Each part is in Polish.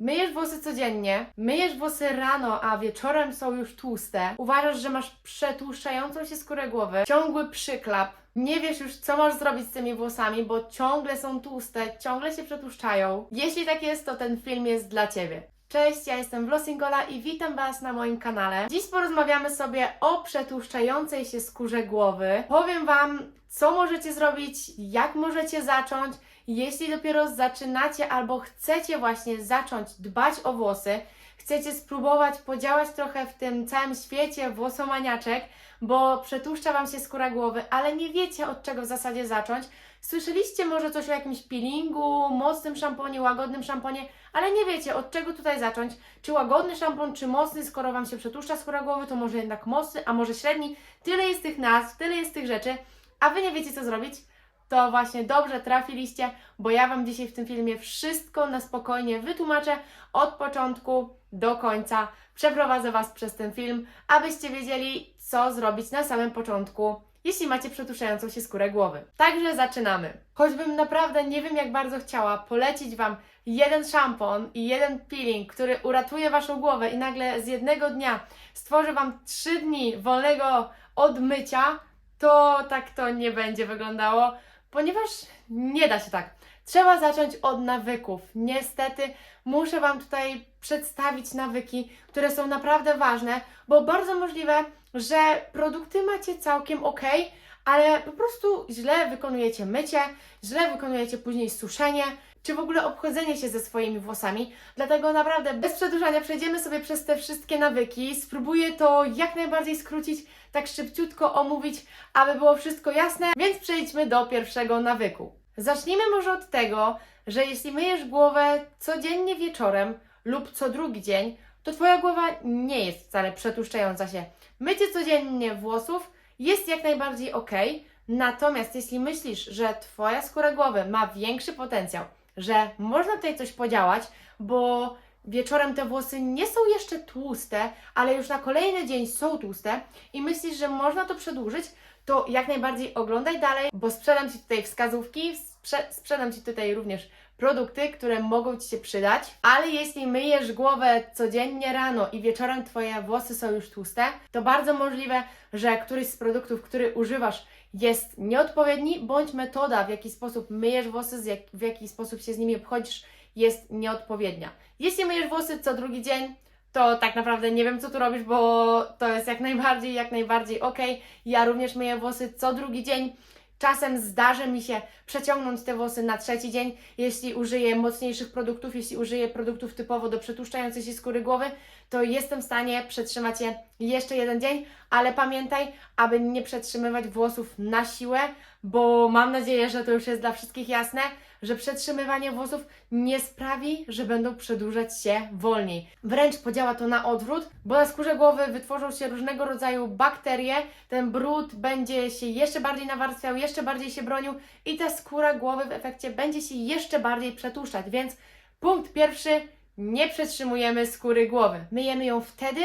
myjesz włosy codziennie, myjesz włosy rano, a wieczorem są już tłuste, uważasz, że masz przetłuszczającą się skórę głowy, ciągły przyklap, nie wiesz już, co masz zrobić z tymi włosami, bo ciągle są tłuste, ciągle się przetłuszczają. Jeśli tak jest, to ten film jest dla Ciebie. Cześć, ja jestem Vlosingola i witam Was na moim kanale. Dziś porozmawiamy sobie o przetłuszczającej się skórze głowy. Powiem Wam, co możecie zrobić, jak możecie zacząć, jeśli dopiero zaczynacie albo chcecie właśnie zacząć dbać o włosy, chcecie spróbować podziałać trochę w tym całym świecie włosomaniaczek, bo przetłuszcza Wam się skóra głowy, ale nie wiecie od czego w zasadzie zacząć. Słyszeliście może coś o jakimś peelingu, mocnym szamponie, łagodnym szamponie, ale nie wiecie od czego tutaj zacząć. Czy łagodny szampon, czy mocny, skoro Wam się przetłuszcza skóra głowy, to może jednak mocny, a może średni. Tyle jest tych nazw, tyle jest tych rzeczy, a Wy nie wiecie co zrobić. To właśnie dobrze trafiliście, bo ja Wam dzisiaj w tym filmie wszystko na spokojnie wytłumaczę od początku do końca. Przeprowadzę Was przez ten film, abyście wiedzieli, co zrobić na samym początku, jeśli macie przetłuszczającą się skórę głowy. Także zaczynamy. Choćbym naprawdę nie wiem, jak bardzo chciała polecić Wam jeden szampon i jeden peeling, który uratuje Waszą głowę i nagle z jednego dnia stworzy Wam 3 dni wolnego od mycia, to tak to nie będzie wyglądało, ponieważ nie da się tak. Trzeba zacząć od nawyków. Niestety muszę Wam tutaj przedstawić nawyki, które są naprawdę ważne, bo bardzo możliwe, że produkty macie całkiem ok, ale po prostu źle wykonujecie mycie, źle wykonujecie później suszenie, czy w ogóle obchodzenie się ze swoimi włosami. Dlatego naprawdę bez przedłużania przejdziemy sobie przez te wszystkie nawyki. Spróbuję to jak najbardziej skrócić, tak szybciutko omówić, aby było wszystko jasne, więc przejdźmy do pierwszego nawyku. Zacznijmy może od tego, że jeśli myjesz głowę codziennie wieczorem lub co drugi dzień, to Twoja głowa nie jest wcale przetłuszczająca się. Mycie codziennie włosów jest jak najbardziej ok, natomiast jeśli myślisz, że Twoja skóra głowy ma większy potencjał, że można tutaj coś podziałać, bo wieczorem te włosy nie są jeszcze tłuste, ale już na kolejny dzień są tłuste i myślisz, że można to przedłużyć, to jak najbardziej oglądaj dalej, bo sprzedam Ci tutaj wskazówki, sprze- sprzedam Ci tutaj również produkty, które mogą Ci się przydać, ale jeśli myjesz głowę codziennie rano i wieczorem Twoje włosy są już tłuste, to bardzo możliwe, że któryś z produktów, który używasz jest nieodpowiedni, bądź metoda, w jaki sposób myjesz włosy, w jaki sposób się z nimi obchodzisz, jest nieodpowiednia. Jeśli myjesz włosy co drugi dzień, to tak naprawdę nie wiem, co tu robisz, bo to jest jak najbardziej, jak najbardziej ok. Ja również myję włosy co drugi dzień. Czasem zdarzy mi się przeciągnąć te włosy na trzeci dzień, jeśli użyję mocniejszych produktów, jeśli użyję produktów typowo do przetłuszczającej się skóry głowy, to jestem w stanie przetrzymać je jeszcze jeden dzień, ale pamiętaj, aby nie przetrzymywać włosów na siłę, bo mam nadzieję, że to już jest dla wszystkich jasne, że przetrzymywanie włosów nie sprawi, że będą przedłużać się wolniej. Wręcz podziała to na odwrót, bo na skórze głowy wytworzą się różnego rodzaju bakterie, ten brud będzie się jeszcze bardziej nawarstwiał, jeszcze bardziej się bronił i ta skóra głowy w efekcie będzie się jeszcze bardziej przetłuszczać. Więc punkt pierwszy, nie przetrzymujemy skóry głowy. Myjemy ją wtedy,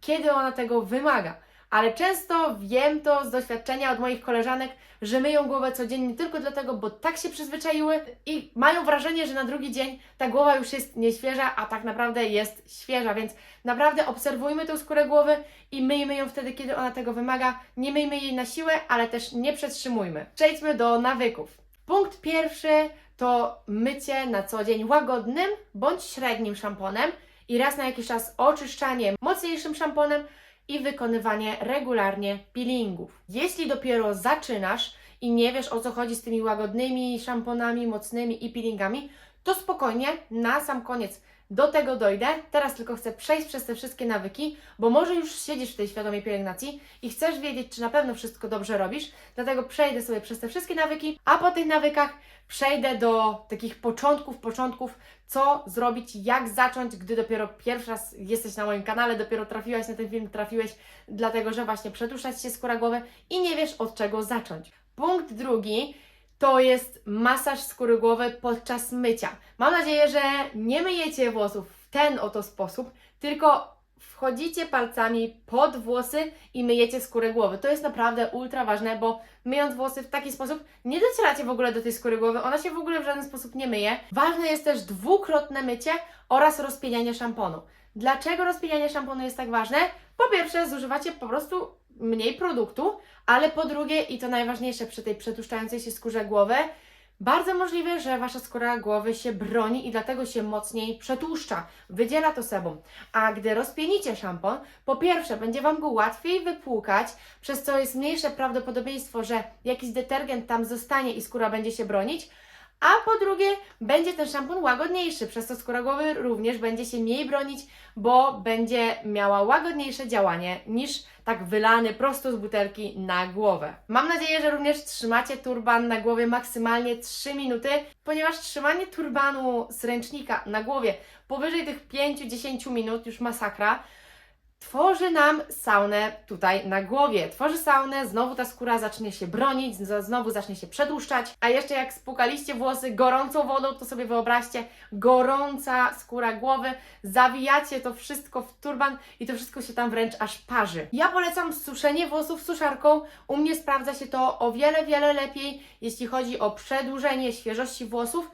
kiedy ona tego wymaga. Ale często wiem to z doświadczenia od moich koleżanek, że myją głowę codziennie tylko dlatego, bo tak się przyzwyczaiły i mają wrażenie, że na drugi dzień ta głowa już jest nieświeża, a tak naprawdę jest świeża, więc naprawdę obserwujmy tą skórę głowy i myjmy ją wtedy, kiedy ona tego wymaga. Nie myjmy jej na siłę, ale też nie przetrzymujmy. Przejdźmy do nawyków. Punkt pierwszy to mycie na co dzień łagodnym bądź średnim szamponem i raz na jakiś czas oczyszczanie mocniejszym szamponem i wykonywanie regularnie peelingów. Jeśli dopiero zaczynasz i nie wiesz o co chodzi z tymi łagodnymi szamponami, mocnymi i peelingami, to spokojnie, na sam koniec do tego dojdę. Teraz tylko chcę przejść przez te wszystkie nawyki, bo może już siedzisz w tej świadomej pielęgnacji i chcesz wiedzieć, czy na pewno wszystko dobrze robisz. Dlatego przejdę sobie przez te wszystkie nawyki, a po tych nawykach przejdę do takich początków, początków, co zrobić, jak zacząć, gdy dopiero pierwszy raz jesteś na moim kanale, dopiero trafiłaś na ten film, trafiłeś, dlatego że właśnie przetłuszczać się skóra głowy i nie wiesz od czego zacząć. Punkt drugi to jest masaż skóry głowy podczas mycia. Mam nadzieję, że nie myjecie włosów w ten oto sposób, tylko wchodzicie palcami pod włosy i myjecie skórę głowy. To jest naprawdę ultra ważne, bo myjąc włosy w taki sposób nie docieracie w ogóle do tej skóry głowy, ona się w ogóle w żaden sposób nie myje. Ważne jest też dwukrotne mycie oraz rozpienianie szamponu. Dlaczego rozpienianie szamponu jest tak ważne? Po pierwsze, zużywacie po prostu mniej produktu, ale po drugie, i to najważniejsze przy tej przetłuszczającej się skórze głowy, bardzo możliwe, że wasza skóra głowy się broni i dlatego się mocniej przetłuszcza. Wydziela to sebum. A gdy rozpienicie szampon, po pierwsze będzie Wam go łatwiej wypłukać, przez co jest mniejsze prawdopodobieństwo, że jakiś detergent tam zostanie i skóra będzie się bronić, a po drugie będzie ten szampon łagodniejszy, przez co skóra głowy również będzie się mniej bronić, bo będzie miała łagodniejsze działanie niż tak wylany prosto z butelki na głowę. Mam nadzieję, że również trzymacie turban na głowie maksymalnie 3 minuty, ponieważ trzymanie turbanu z ręcznika na głowie powyżej tych 5-10 minut już masakra. Tworzy nam saunę tutaj na głowie. Tworzy saunę, znowu ta skóra zacznie się bronić, znowu zacznie się przedłuszczać. A jeszcze jak spłukaliście włosy gorącą wodą, to sobie wyobraźcie, gorąca skóra głowy, zawijacie to wszystko w turban i to wszystko się tam wręcz aż parzy. Ja polecam suszenie włosów suszarką. U mnie sprawdza się to o wiele, wiele lepiej, jeśli chodzi o przedłużenie świeżości włosów.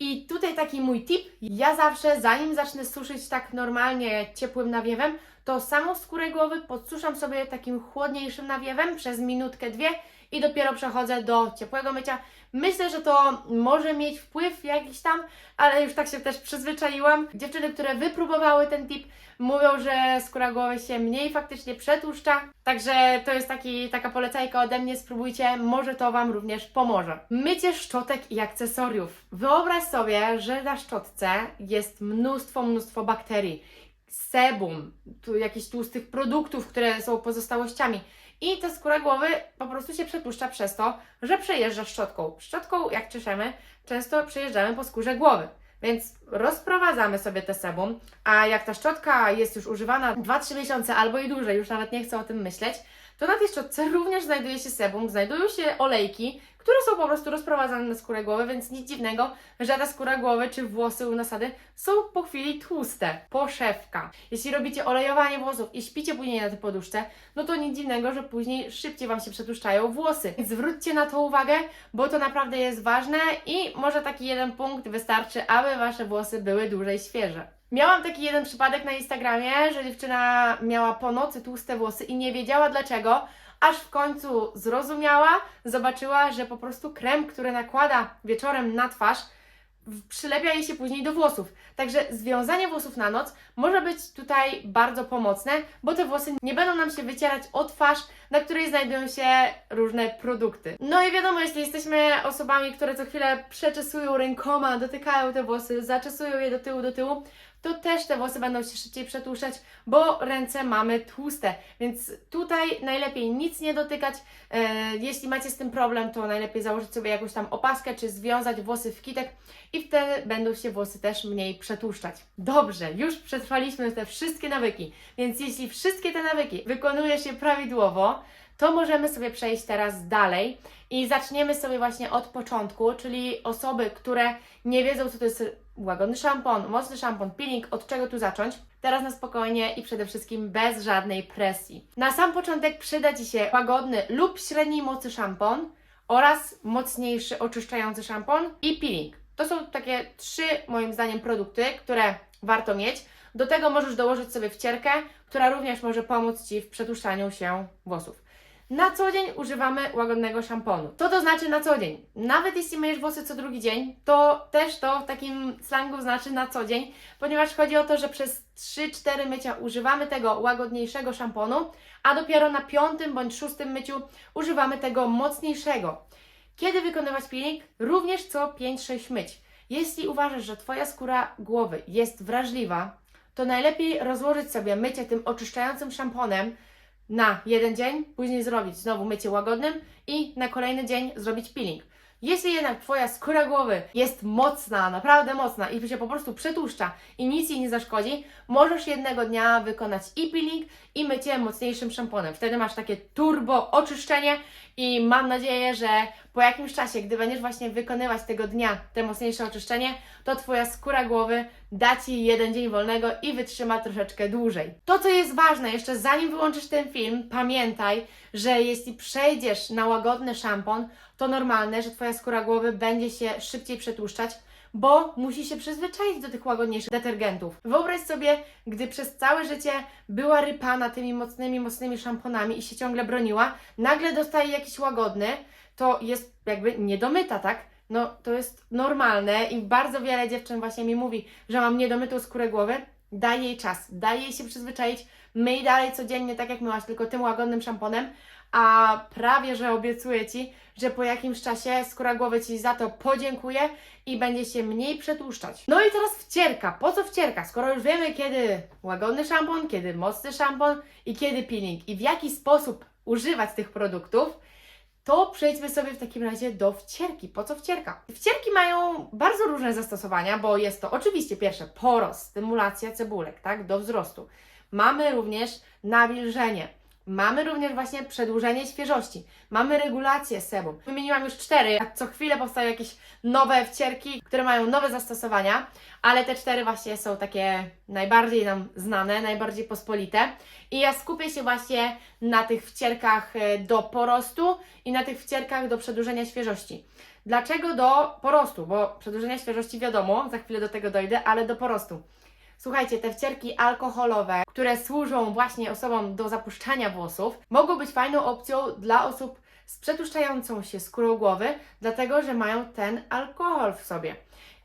I tutaj taki mój tip. Ja zawsze, zanim zacznę suszyć tak normalnie ciepłym nawiewem, to samą skórę głowy podsuszam sobie takim chłodniejszym nawiewem przez minutkę, dwie i dopiero przechodzę do ciepłego mycia. Myślę, że to może mieć wpływ jakiś tam, ale już tak się też przyzwyczaiłam. Dziewczyny, które wypróbowały ten tip, mówią, że skóra głowy się mniej faktycznie przetłuszcza. Także to jest taki, taka polecajka ode mnie, spróbujcie, może to Wam również pomoże. Mycie szczotek i akcesoriów. Wyobraź sobie, że na szczotce jest mnóstwo, mnóstwo bakterii sebum, tu jakichś tłustych produktów, które są pozostałościami. I ta skóra głowy po prostu się przetłuszcza przez to, że przejeżdża szczotką. Szczotką, jak czeszemy, często przejeżdżamy po skórze głowy. Więc rozprowadzamy sobie te sebum, a jak ta szczotka jest już używana 2-3 miesiące albo i dłużej, już nawet nie chcę o tym myśleć, to na tej szczotce również znajduje się sebum, znajdują się olejki, które są po prostu rozprowadzane na skórę głowy, więc nic dziwnego, że ta skóra głowy czy włosy u nasady są po chwili tłuste. Poszewka. Jeśli robicie olejowanie włosów i śpicie później na tej poduszce, no to nic dziwnego, że później szybciej Wam się przetłuszczają włosy. Zwróćcie na to uwagę, bo to naprawdę jest ważne i może taki jeden punkt wystarczy, aby Wasze włosy były dłużej świeże. Miałam taki jeden przypadek na Instagramie, że dziewczyna miała po nocy tłuste włosy i nie wiedziała dlaczego, aż w końcu zrozumiała, zobaczyła, że po prostu krem, który nakłada wieczorem na twarz, przylepia jej się później do włosów. Także związanie włosów na noc może być tutaj bardzo pomocne, bo te włosy nie będą nam się wycierać o twarz, na której znajdują się różne produkty. No i wiadomo, jeśli jesteśmy osobami, które co chwilę przeczesują rękoma, dotykają te włosy, zaczesują je do tyłu, do tyłu, to też te włosy będą się szybciej przetłuszczać, bo ręce mamy tłuste. Więc tutaj najlepiej nic nie dotykać. E, jeśli macie z tym problem, to najlepiej założyć sobie jakąś tam opaskę, czy związać włosy w kitek i wtedy będą się włosy też mniej przetłuszczać. Dobrze, już przetrwaliśmy te wszystkie nawyki, więc jeśli wszystkie te nawyki wykonuje się prawidłowo, to możemy sobie przejść teraz dalej i zaczniemy sobie właśnie od początku, czyli osoby, które nie wiedzą, co to jest łagodny szampon, mocny szampon, peeling, od czego tu zacząć. Teraz na spokojnie i przede wszystkim bez żadnej presji. Na sam początek przyda Ci się łagodny lub średniej mocy szampon oraz mocniejszy oczyszczający szampon i peeling. To są takie trzy, moim zdaniem, produkty, które warto mieć. Do tego możesz dołożyć sobie wcierkę, która również może pomóc Ci w przetłuszczaniu się włosów. Na co dzień używamy łagodnego szamponu. Co to znaczy na co dzień? Nawet jeśli myjesz włosy co drugi dzień, to też to w takim slangu znaczy na co dzień, ponieważ chodzi o to, że przez 3-4 mycia używamy tego łagodniejszego szamponu, a dopiero na piątym bądź szóstym myciu używamy tego mocniejszego. Kiedy wykonywać peeling? Również co 5-6 myć. Jeśli uważasz, że Twoja skóra głowy jest wrażliwa, to najlepiej rozłożyć sobie mycie tym oczyszczającym szamponem na jeden dzień, później zrobić znowu mycie łagodnym i na kolejny dzień zrobić peeling. Jeśli jednak Twoja skóra głowy jest mocna, naprawdę mocna i się po prostu przetłuszcza i nic jej nie zaszkodzi, możesz jednego dnia wykonać i peeling i mycie mocniejszym szamponem. Wtedy masz takie turbo oczyszczenie i mam nadzieję, że po jakimś czasie, gdy będziesz właśnie wykonywać tego dnia te mocniejsze oczyszczenie, to Twoja skóra głowy da Ci jeden dzień wolnego i wytrzyma troszeczkę dłużej. To, co jest ważne, jeszcze zanim wyłączysz ten film, pamiętaj, że jeśli przejdziesz na łagodny szampon, to normalne, że Twoja skóra głowy będzie się szybciej przetłuszczać, bo musi się przyzwyczaić do tych łagodniejszych detergentów. Wyobraź sobie, gdy przez całe życie była rypana tymi mocnymi, mocnymi szamponami i się ciągle broniła, nagle dostaje jakiś łagodny, to jest jakby niedomyta, tak? No to jest normalne i bardzo wiele dziewczyn właśnie mi mówi, że mam niedomytą skórę głowy. Daj jej czas, daj jej się przyzwyczaić, myj dalej codziennie tak jak myłaś, tylko tym łagodnym szamponem, a prawie, że obiecuję Ci, że po jakimś czasie skóra głowy Ci za to podziękuje i będzie się mniej przetłuszczać. No i teraz wcierka. Po co wcierka? Skoro już wiemy, kiedy łagodny szampon, kiedy mocny szampon i kiedy peeling i w jaki sposób używać tych produktów, to przejdźmy sobie w takim razie do wcierki. Po co wcierka? Wcierki mają bardzo różne zastosowania, bo jest to oczywiście pierwsze porost, stymulacja cebulek, tak, do wzrostu. Mamy również nawilżenie. Mamy również właśnie przedłużenie świeżości. Mamy regulację sebum. Wymieniłam już cztery, a co chwilę powstają jakieś nowe wcierki, które mają nowe zastosowania, ale te cztery właśnie są takie najbardziej nam znane, najbardziej pospolite. I ja skupię się właśnie na tych wcierkach e, do porostu i na tych wcierkach do przedłużenia świeżości. Dlaczego do porostu? Bo przedłużenia świeżości wiadomo, za chwilę do tego dojdę, ale do porostu. Słuchajcie, te wcierki alkoholowe, które służą właśnie osobom do zapuszczania włosów, mogą być fajną opcją dla osób z przetłuszczającą się skórą głowy, dlatego że mają ten alkohol w sobie.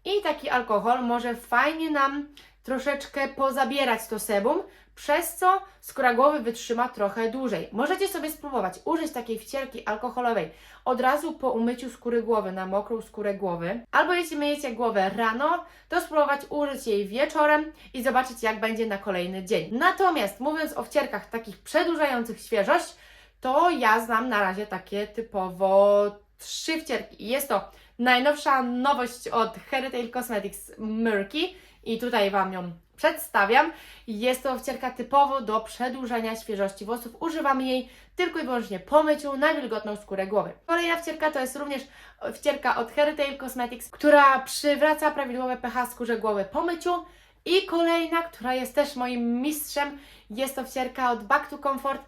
I taki alkohol może fajnie nam troszeczkę pozabierać to sebum, przez co skóra głowy wytrzyma trochę dłużej. Możecie sobie spróbować użyć takiej wcierki alkoholowej od razu po umyciu skóry głowy na mokrą skórę głowy, albo jeśli myjecie głowę rano, to spróbować użyć jej wieczorem i zobaczyć jak będzie na kolejny dzień. Natomiast mówiąc o wcierkach takich przedłużających świeżość, to ja znam na razie takie typowo trzy wcierki. Jest to najnowsza nowość od Heritage Cosmetics Murky i tutaj Wam ją przedstawiam. Jest to wcierka typowo do przedłużania świeżości włosów. Używamy jej tylko i wyłącznie po myciu na wilgotną skórę głowy. Kolejna wcierka to jest również wcierka od Heritage Cosmetics, która przywraca prawidłowe pH skórze głowy po myciu. I kolejna, która jest też moim mistrzem, jest to wcierka od Back to Comfort,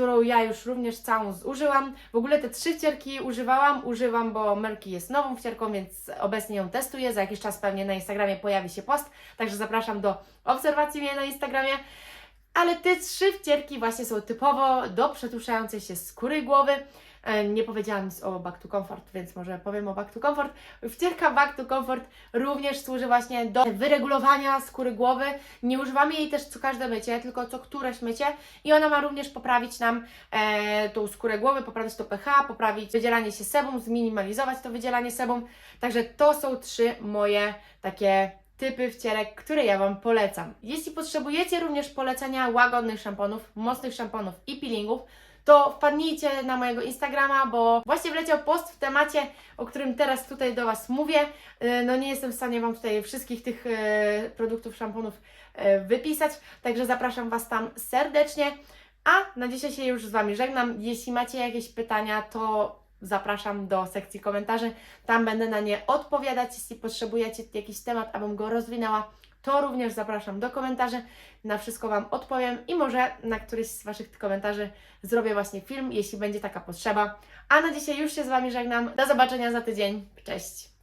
którą ja już również całą zużyłam. W ogóle te trzy wcierki używałam, używam, bo Merki jest nową wcierką, więc obecnie ją testuję. Za jakiś czas pewnie na Instagramie pojawi się post, także zapraszam do obserwacji mnie na Instagramie. Ale te trzy wcierki właśnie są typowo do przetłuszczającej się skóry głowy. E, Nie powiedziałam nic o Back to Comfort, więc może powiem o Back to Comfort. Wcierka Back to Comfort również służy właśnie do wyregulowania skóry głowy. Nie używamy jej też co każde mycie, tylko co któreś mycie i ona ma również poprawić nam e, tą skórę głowy, poprawić to pH, poprawić wydzielanie się sebum, zminimalizować to wydzielanie sebum. Także to są trzy moje takie typy wcierek, które ja Wam polecam. Jeśli potrzebujecie również polecenia łagodnych szamponów, mocnych szamponów i peelingów, to wpadnijcie na mojego Instagrama, bo właśnie wleciał post w temacie, o którym teraz tutaj do Was mówię. Yy, No nie jestem w stanie Wam tutaj wszystkich tych yy, produktów, szamponów yy, wypisać, także zapraszam Was tam serdecznie. A na dzisiaj się już z Wami żegnam. Jeśli macie jakieś pytania, to zapraszam do sekcji komentarzy. Tam będę na nie odpowiadać. Jeśli potrzebujecie jakiś temat, abym go rozwinęła, to również zapraszam do komentarzy. Na wszystko Wam odpowiem i może na któryś z Waszych komentarzy zrobię właśnie film, jeśli będzie taka potrzeba. A na dzisiaj już się z Wami żegnam. Do zobaczenia za tydzień. Cześć!